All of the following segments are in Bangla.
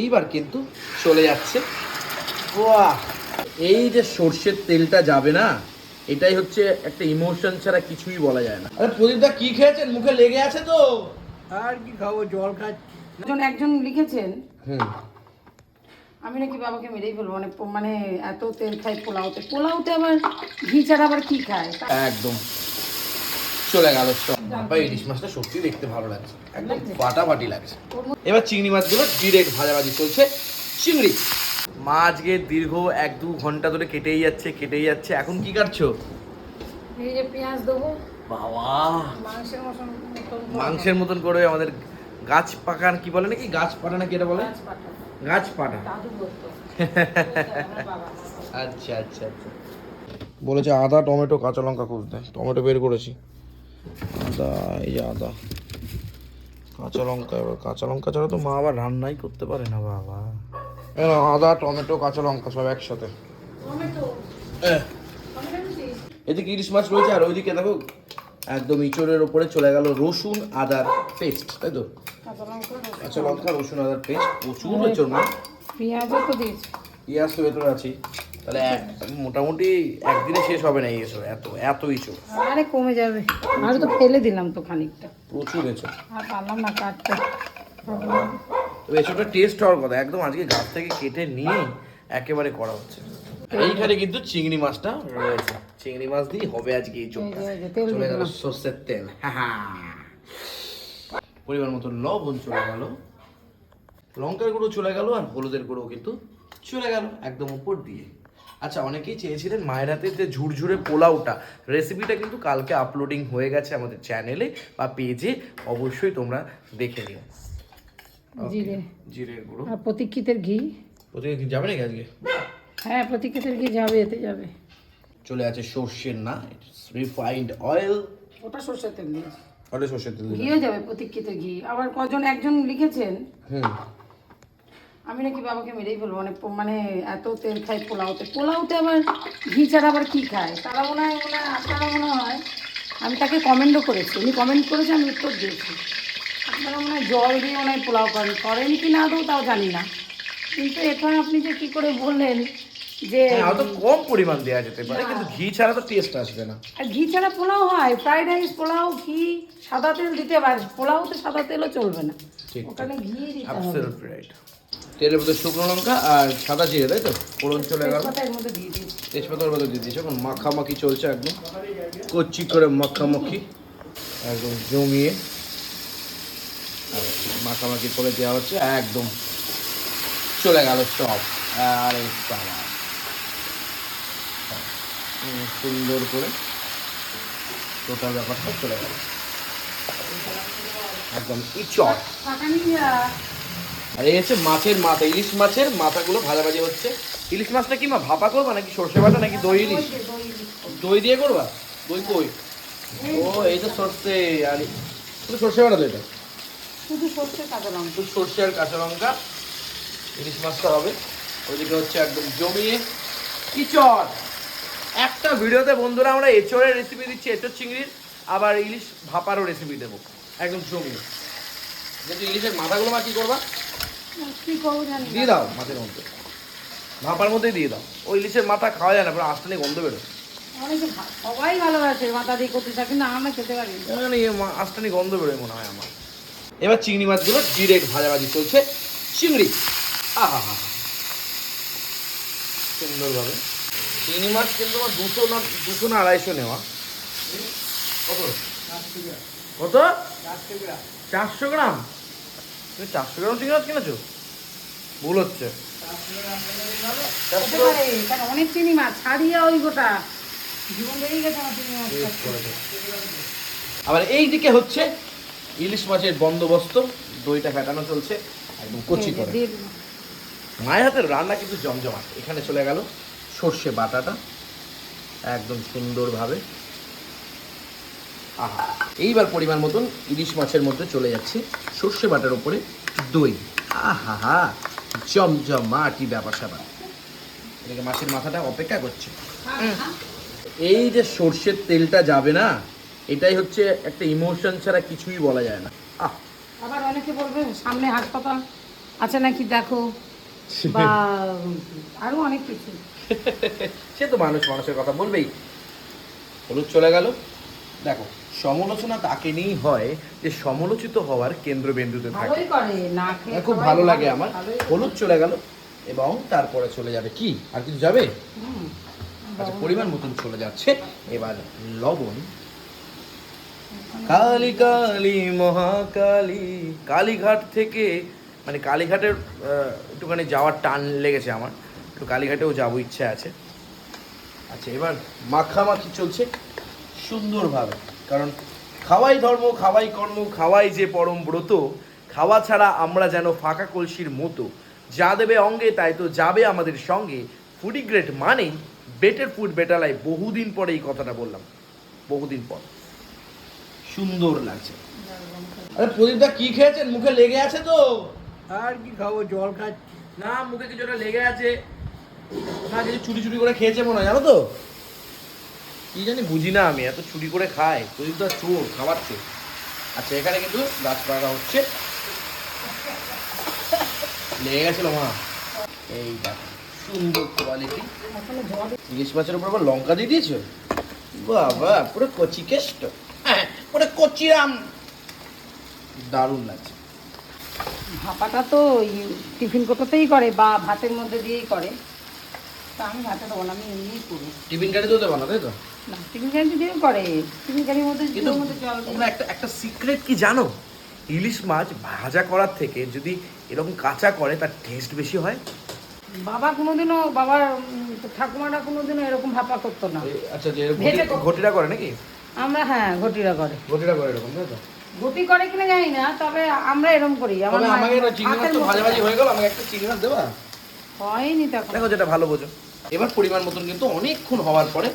এইবার কিন্তু চলে যাচ্ছে। বাহ এই যে সর্ষের তেলটা যাবে না এটাই হচ্ছে একটা ইমোশন ছাড়া কিছুই বলা যায় না। আরে প্রদীপদা কি খেয়েছেন? মুখে লেগে আছে তো? আর কি খাব? জল খাচ্ছি। একজন একজন লিখেছেন হুম। আমি নাকি বাবাকে মেরেই ফেলব মানে মানে এত তেল খাই পোলাওতে। পোলাওতে আবার ঘি ছাড়া আবার কি খায়? একদম। চলে গেল। সব ভাই ইলিশ মাছটা সত্যি দেখতে ভালো লাগছে। একদম ফাটাফাটি লাগছে। এবার চিংড়ি মাছগুলো ডিরেক্ট ভাজাভাজি চলছে চিংড়ি। মা আজকে দীর্ঘ এক দু ঘণ্টা ধরে কেটেই যাচ্ছে কেটেই যাচ্ছে। এখন কি কাটছো? এই যে পেঁয়াজ দেবো। বাবা। মাংসের মতন মতন মাংসের মতন করে আমাদের গাছ পাকান কি বলে নাকি? গাছ পাটা নাকি এটা বলে? গাছ পাটা। আচ্ছা আচ্ছা আচ্ছা। বলেছে আদা টমেটো কাঁচা লঙ্কা খুঁজতে। টমেটো বের করেছি। আদা এই যে আদা। কাঁচা লঙ্কা এবার কাঁচা লঙ্কা ছাড়া তো মা আবার রান্নাই করতে পারে না বাবা। আদা টমেটো কাঁচা লঙ্কা সব একসাথে? এদিকে ইলিশ মাছ রয়েছে আর ওইদিকে দেখো একদম ইঁচড়ের ওপরে চলে গেল রসুন আদার পেস্ট তাই তো? কাঁচা লঙ্কা রসুন। আদার পেস্ট প্রচুর হয়েছে পেঁয়াজও তো দিয়েছি। ভেতরে আছেই তাহলে মোটামুটি একদিনে শেষ হবে না এত এত আরে কমে যাবে। আর তো ফেলে দিলাম তো খানিকটা। প্রচুর এঁচড় আর পারলাম না কাটতে। এসবটা টেস্ট হওয়ার কথা একদম আজকে গাছ থেকে কেটে নিয়ে একেবারে করা হচ্ছে। এইখানে কিন্তু চিংড়ি মাছটা রয়েছে। চিংড়ি মাছ দিয়ে হবে আজকে এই চোখটা। চলে গেল সর্ষের তেল। পরিমাণ মতো লবণ চলে গেল। লঙ্কার গুঁড়ো চলে গেল আর হলুদের গুঁড়ো কিন্তু চলে গেল একদম উপর দিয়ে। আচ্ছা অনেকেই চেয়েছিলেন মায়ের হাতে যে ঝুরঝুরে পোলাওটা। রেসিপিটা কিন্তু কালকে আপলোডিং হয়ে গেছে আমাদের চ্যানেলে বা পেজে অবশ্যই তোমরা দেখে নিও। জিরে জিরের গুঁড়ো। আর প্রতীক্ষিতের ঘি? প্রতিদিন কি যাবে নাকি আজকে? হ্যাঁ প্রতীক্ষিতের ঘি যাবে এতে যাবে। চলে আছে সর্ষের না রিফাইন্ড অয়েল ওটা সর্ষের তেল দিয়েছি। ওটা সর্ষের তেল ঘিও যাবে প্রতীক্ষিতের ঘি। আবার কজন একজন লিখেছেন? হুম। আমি নাকি বাবাকে মেরেই ফেলব মানে মানে এত তেল খাই পোলাওতে। পোলাওতে আবার ঘি ছাড়া আবার কি খায়? তারা মনে হয় মনে হয় আপনারা মনে হয় আমি তাকে কমেন্টও করেছি। উনি কমেন্ট করেছে আমি উত্তর দিয়েছি। আপনারা মনে হয় জল দিয়ে মনে হয় পোলাও করেন। করেন কি না দেবো তাও জানি না। কিন্তু এটা আপনি যে কি করে বললেন যে হ্যাঁ হয়তো কম পরিমাণ দেওয়া যেতে পারে কিন্তু ঘি ছাড়া তো টেস্ট আসবে না। আর ঘি ছাড়া পোলাও হয়। ফ্রাইড রাইস পোলাও ঘি সাদা তেল দিতে পারে। পোলাওতে সাদা তেলও চলবে না। ওখানে ঘি দিতে হবে। রাইট তেলের মধ্যে শুকনো লঙ্কা আর সাদা জিরে তাই তো? ফোড়ন চলে গেল। তেজপাতার মধ্যে দিয়ে দিয়েছে। এখন মাখামাখি চলছে একদম। কচি করে মাখামাখি। একদম জমিয়ে। মাখামাখি করে দেওয়া হচ্ছে। একদম চলে গেল সব। আর সুন্দর করে টোটাল ব্যাপারটা চলে গেল। একদম যা আর এই হচ্ছে মাছের মাথা ইলিশ মাছের মাথাগুলো ভাজাভাজি হচ্ছে। ইলিশ মাছটা কি মা ভাপা করবা নাকি সর্ষে বাটা নাকি দই ইলিশ? দই দিয়ে করবা? দই কই? ও এই তো সর্ষে আর। শুধু সর্ষে বাটা তো এটা? শুধু সর্ষে কাঁচা লঙ্কা। শুধু সর্ষে আর কাঁচা লঙ্কা। ইলিশ মাছটা হবে। ওইদিকে হচ্ছে একদম জমিয়ে কিচর। একটা ভিডিওতে বন্ধুরা আমরা এঁচড়ের রেসিপি দিচ্ছি এঁচড় চিংড়ির। আবার ইলিশ ভাপারও রেসিপি দেবো। একদম জমিয়ে। কিন্তু ইলিশের মাথাগুলো মা কি করবা। দিয়ে দাও মাছের মধ্যে। ভাপার মধ্যেই দিয়ে দাও। ওই ইলিশের মাথা খাওয়া যায় না পুরো আস্তে গন্ধ বেরো সবাই ভালোবাসে মাথা দিয়ে করতে আমরা খেতে পারি না। আস্তানি গন্ধ বেরোয় মনে হয় আমার। এবার চিংড়ি মাছগুলো ডিরেক্ট ভাজাভাজি চলছে চিংড়ি। আহা হা সুন্দরভাবে। চিংড়ি মাছ কিন্তু আমার দুশো না দুশো না আড়াইশো নেওয়া। কত? কত? চারশো গ্রাম? তুমি চারশো গ্রাম চিংড়ি মাছ কিনেছো? ভুল হচ্ছে। অনেক চিনি মাছ ছাড়িয়ে ওই গোটা জীবন বেরিয়ে গেছে আমার চিনি মাছ Taste করে দেখো। আবার এই দিকে হচ্ছে ইলিশ মাছের বন্দোবস্ত দইটা ফেটানো চলছে একদম কচি করে। মায়ের হাতের রান্না কিন্তু জমজমাট। এখানে চলে গেল সর্ষে বাটাটা একদম সুন্দরভাবে। আহা। এইবার পরিমাণ মতন ইলিশ মাছের মধ্যে চলে যাচ্ছে সর্ষে বাটার উপরে দই। আহা হা জমজমাটি ব্যাপার স্যাপার। এদিকে মাছের মাথাটা অপেক্ষা করছে। এই যে সর্ষের তেলটা যাবে না এটাই হচ্ছে একটা ইমোশন ছাড়া কিছুই বলা যায় না। আহ। আবার অনেকে বলবে সামনে হাসপাতাল আচ্ছা নাকি দেখো? বা আরও অনেক কিছু। সে তো মানুষ মানুষের কথা বলবেই। হলুদ চলে গেল। দেখো সমালোচনা তাকে নিয়েই হয় যে সমালোচিত হওয়ার কেন্দ্রবিন্দুতে থাকে। ভালোই করে না খেয়ে খুব ভালো লাগে আমার। হলুদ চলে গেল এবং তারপরে চলে যাবে কি? আর কিছু যাবে? আচ্ছা পরিমাণ মতন চলে যাচ্ছে। এবার লবণ। কালী কালী মহাকালী কালীঘাট থেকে মানে কালীঘাটের আহ, একটুখানি যাওয়ার টান লেগেছে আমার। একটু কালীঘাটেও যাব ইচ্ছে আছে। আচ্ছা এবার মাখামাখি চলছে সুন্দরভাবে। কারণ খাওয়াই ধর্ম খাওয়াই কর্ম খাওয়াই যে পরম ব্রত খাওয়া ছাড়া আমরা যেন ফাঁকা কলসির মতো। যা দেবে অঙ্গে তাই তো যাবে আমাদের সঙ্গে। ফুডি গ্রেট মানেই বেটার ফুড বেটালাই বহুদিন পরে এই কথাটা বললাম। বহুদিন পর। সুন্দর লাগছে। আরে প্রদীপদা কি খেয়েছেন? মুখে লেগে আছে তো? আর কি খাব? জল খাচ্ছি। না মুখে কিছুটা লেগে আছে। না কিছু চুরি চুরি করে খেয়েছে মনে হয় জানো তো? কি জানি বুঝি না আমি এত চুরি করে খায়। প্রদীপদা চোর খাবার চোর আচ্ছা এখানে কিন্তু গাছ পাড়া হচ্ছে। লেগে গেছিল মা। এই সুন্দর কোয়ালিটি ইলিশ মাছের উপর আবার লঙ্কা দিয়ে দিয়েছ? বাবা পুরো কচি কেষ্ট। হ্যাঁ পুরো কচিরাম দারুণ লাগছে। ভাপাটা তো টিফিন কোটোতেই করে বা ভাতের মধ্যে দিয়েই করে। তা আমি ভাতে দেবো না আমি এমনিই করি টিফিন কাটি তো দেবো না তাই তো? না টিফিন কারি দিয়েও করে টিফিন কারির মধ্যে কিন্তু ওর মধ্যে জল দিই। তোমরা একটা একটা সিক্রেট কি জানো? ইলিশ মাছ ভাজা করার থেকে যদি এরকম কাঁচা করে তার টেস্ট বেশি হয়? বাবা কোনোদিনও বাবার ঠাকুমারা কোনোদিনও এরকম ভাপা করতো না। আচ্ছা যে ভেজে করে নাকি? আমরা হ্যাঁ ঘটিরা করে। ঘটিটা করে এরকম তাই তো? ঘটি করে কিনা জানি না তবে আমরা এরকম করি। আমার আমাকে একটা চিংড়ি মাছ হাতের তো ভাজা ভাজি হয়ে গেল আমাকে একটা চিংড়ি মাছ দেবা? হয়নি তখন। দেখো যেটা ভালো বোঝো। এবার পরিমাণ মতন কিন্তু অনেকক্ষণ হওয়ার পরে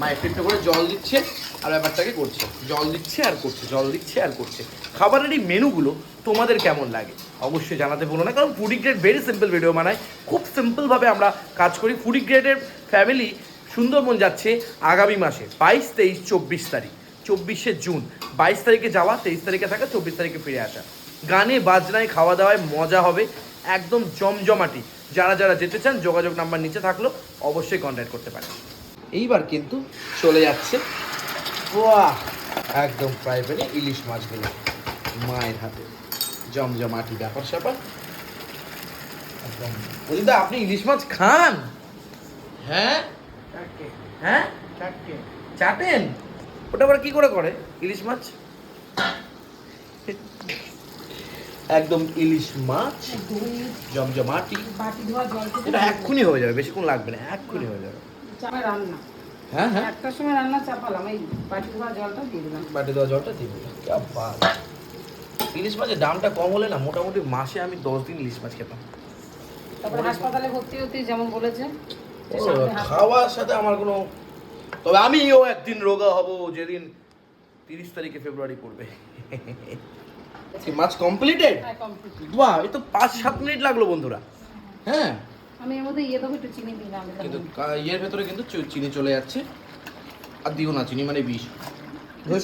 মা একটু করে জল দিচ্ছে আর ব্যাপারটাকে করছে। জল দিচ্ছে আর করছে, জল দিচ্ছে আর করছে। খাবারের এই মেনুগুলো তোমাদের কেমন লাগে? অবশ্যই জানাতে বলো না, কারণ foodie great very simple video বানায়। খুব সিম্পলভাবে আমরা কাজ করি। ফুডি গ্রেডের ফ্যামিলি সুন্দরবন যাচ্ছে আগামী মাসে, বাইশ, তেইশ, চব্বিশ তারিখ। চব্বিশে জুন, বাইশ তারিখে যাওয়া, তেইশ তারিখে থাকা, চব্বিশ তারিখে ফিরে আসা। গানে, বাজনায়, খাওয়া দাওয়ায় মজা হবে, একদম জমজমাটি। যারা যারা যেতে চান, যোগাযোগ নাম্বার নিচে থাকল, অবশ্যই কন্ট্যাক্ট করতে পারেন। এইবার কিন্তু চলে যাচ্ছে। বাহ একদম ফ্রাই প্যানে ইলিশ মাছগুলো মায়ের হাতে। জমজমাটি ব্যাপার স্যাপার। একদম। বলিদা আপনি ইলিশ মাছ খান? হ্যাঁ? হ্যাঁ? চাটেন? ওটা আবার কি করে করে ইলিশ মাছ? একদম ইলিশ মাছ জমজমাটি। এটা এক্ষুনি হয়ে যাবে বেশিক্ষণ লাগবে না এক্ষুনি হয়ে যাবে। চাপা রান্না। হ্যাঁ হ্যাঁ। একটার সময় রান্না চাপালাম এই বাটি ধোয়া জলটা দিয়ে দিলাম। বাটি দেওয়া জলটা দিব ক্যা বাত ইলিশ মাছের দামটা কম হলে না মোটামুটি মাসে আমি দশ দিন ইলিশ মাছ খেতাম। তারপরে হাসপাতালে ভর্তি হতে যেমন বলেছে খাওয়ার সাথে আমার কোনো তবে আমিও একদিন রোগা হব যেদিন তিরিশ তারিখে ফেব্রুয়ারি পড়বে। মাছ কমপ্লিটেড হ্যাঁ, বাহ এই তো পাঁচ সাত মিনিট লাগল বন্ধুরা। হ্যাঁ। আমি এর মধ্যে ইয়ে দেবো একটু চিনি দিলাম কিন্তু ইয়ের ভেতরে কিন্তু চিনি চলে যাচ্ছে। আর দিও না চিনি মানে বিষ।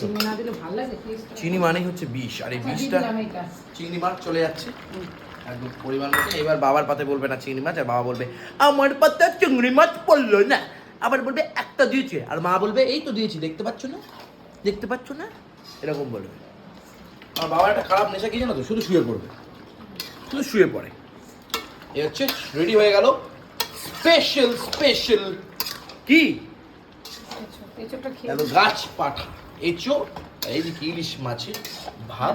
চিনি না দিলে ভালো লাগে taste টা। চিনি মানেই হচ্ছে বিষ আর এই আচ্ছা, বিষটা এইটা। মাছ চলে যাচ্ছে। একদম পরিমাণ মতো। এবার বাবার পাতে বলবে না চিংড়ি মাছ আর বাবা বলবে আমার পাতে চিংড়ি মাছ পড়ল না। আবার বলবে একটা দিয়েছে। আর মা বলবে এই তো দিয়েছি দেখতে পাচ্ছ না? দেখতে পাচ্ছ না? এরকম বলবে। আমার বাবার একটা খারাপ নেশা কি জানো তো? শুধু শুয়ে পড়বে। শুধু শুয়ে পড়ে। এ হচ্ছে রেডি হয়ে গেল? স্পেশাল স্পেশাল কি? গাছ পাঠা। এঁচো এই যে কি ইলিশ মাছের ভাত।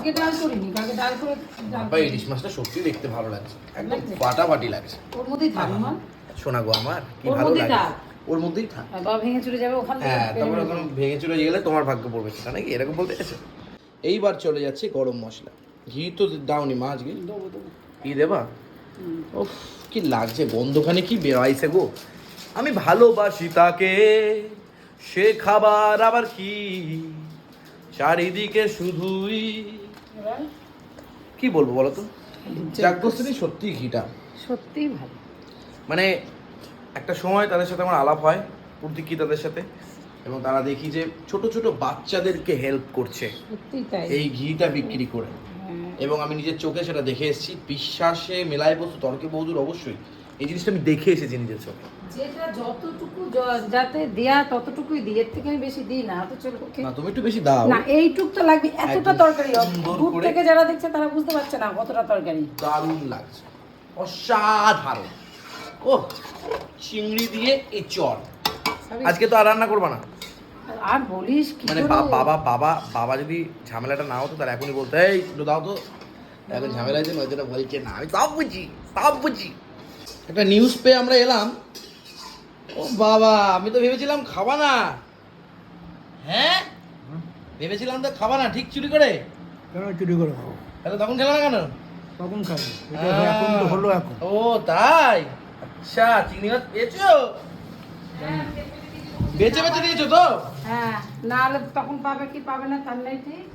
ডাল ইলিশ মাছটা সত্যি দেখতে ভালো লাগছে। একদম ফাটাফাটি লাগছে। ওর মধ্যেই থাক আমার শোনা গো আমার কি ভালো লাগে। ওর মধ্যেই থাক। বাবা ভেঙে চলে যাবে ওখান হ্যাঁ পেরে তারপরে। ওখানে ভেঙে চলে গেলে তোমার ভাগ্য পড়বে সেটা নাকি? এরকম বলতে এসে এইবার চলে যাচ্ছে গরম মশলা। ঘি তো দাওনি মা আজকে। কি দেবা? উফ কি লাগছে গন্ধখানে কি বেরোইছে গো? আমি ভালোবাসি তাকে সে খাবার আবার কি? চারিদিকে শুধুই কি বলব বলো তো? যাজ্ঞশ্রী সত্যি ঘিটা। সত্যিই ভালো। মানে একটা সময় তাদের সাথে আমার আলাপ হয় প্রতীকী তাদের সাথে এবং তারা দেখি যে ছোট ছোট বাচ্চাদেরকে হেল্প করছে এই ঘিটা বিক্রি করে। এবং আমি নিজের চোখে সেটা দেখে এসেছি। বিশ্বাসে মেলায় বস্তু তর্কে বহুদূর অবশ্যই। এই জিনিসটা আমি দেখে এসেছি নিজের চোখে। যেটা যতটুকু যাতে দেয়া ততটুকুই দিই এর থেকে আমি বেশি দিই না। অথচ না তুমি একটু বেশি দাও। না এইটুক তো লাগবে। এতটা তরকারি দূর থেকে যারা দেখছে তারা বুঝতে পারছে না কতটা তরকারি। দারুণ লাগছে। অসাধারণ। ও চিংড়ি দিয়ে এই চর আজকে তো আর রান্না করবা না। আর বলিস কি মানে বাবা বাবা বাবা যদি ঝামেলাটা না হতো তাহলে এখনই বলতো এই একটু দাও তো। এখন ঝামেলা আছে নয়তো বলছে না আমি সব বুঝি সব বুঝি। একটা নিউজ পেয়ে আমরা এলাম। ও বাবা আমি তো ভেবেছিলাম খাবা না। হ্যাঁ? ভেবেছিলাম তো খাবা না ঠিক চুরি করে? কেন চুরি করে খাব তাহলে তখন খেলো না কেন? কখন খাব এখন তো হলো এখন। ও তাই? আচ্ছা চিংড়ি মাছ পেয়েছ? বেচে বেচে দিয়েছ তো? হ্যাঁ না হলে তখন পাবে কি পাবে না তার নেই ঠিক।